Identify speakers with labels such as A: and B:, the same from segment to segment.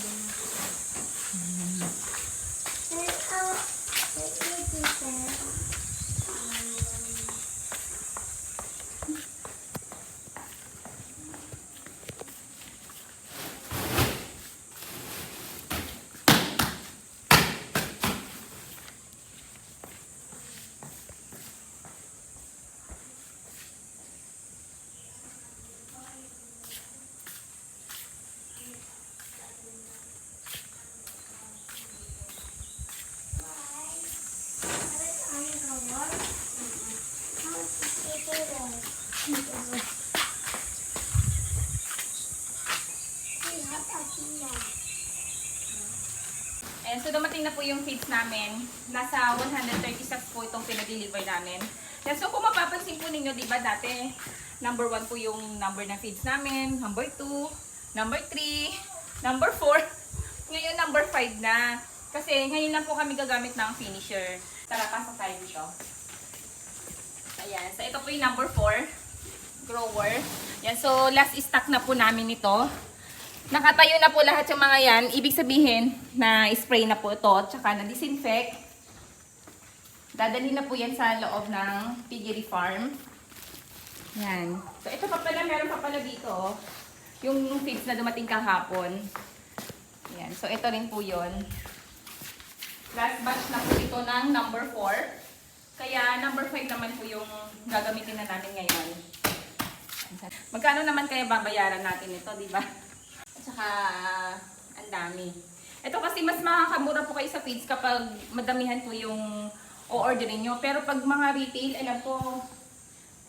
A: Mm.
B: Ayan, so dumating na po yung feeds namin. Nasa 136 po itong pinadeliver namin. Yan, so kung mapapansin po ninyo, di ba dati, number 1 po yung number ng feeds namin, number 2, number 3, number 4, ngayon number 5 na. Kasi ngayon lang po kami gagamit ng finisher. Tara, pasok tayo dito. Ayan, so ito po yung number 4, grower. Yan, so last stock na po namin ito. Nakatayo na po lahat yung mga yan. Ibig sabihin na spray na po ito, tsaka na disinfect. Dadali na po yan sa loob ng piggery farm. Yan. So ito pa pala, meron pa pala dito. oh. Yung feeds na dumating kahapon. Yan. So ito rin po yun. Last batch na po ito ng number 4. Kaya number 5 naman po yung gagamitin na natin ngayon. Magkano naman kaya babayaran natin ito, di ba? At saka, ang dami. Ito kasi mas makakamura po kayo sa feeds kapag madamihan po yung o-orderin nyo. Pero pag mga retail, alam po,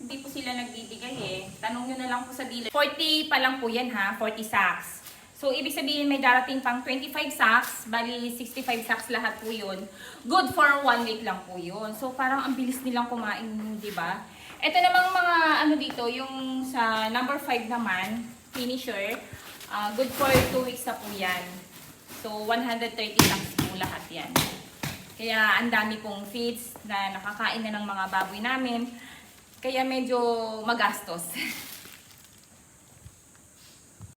B: hindi po sila nagbibigay eh. Tanong nyo na lang po sa dealer. 40 pa lang po yan ha, 40 sacks. So, ibig sabihin may darating pang 25 sacks, bali 65 sacks lahat po yun. Good for one week lang po yun. So, parang ang bilis nilang kumain, di ba? Ito namang mga ano dito, yung sa number 5 naman, finisher, ah, good for 2 weeks na po yan. So, 130 sacks po lahat yan. Kaya ang dami pong feeds na nakakain na ng mga baboy namin. Kaya medyo magastos.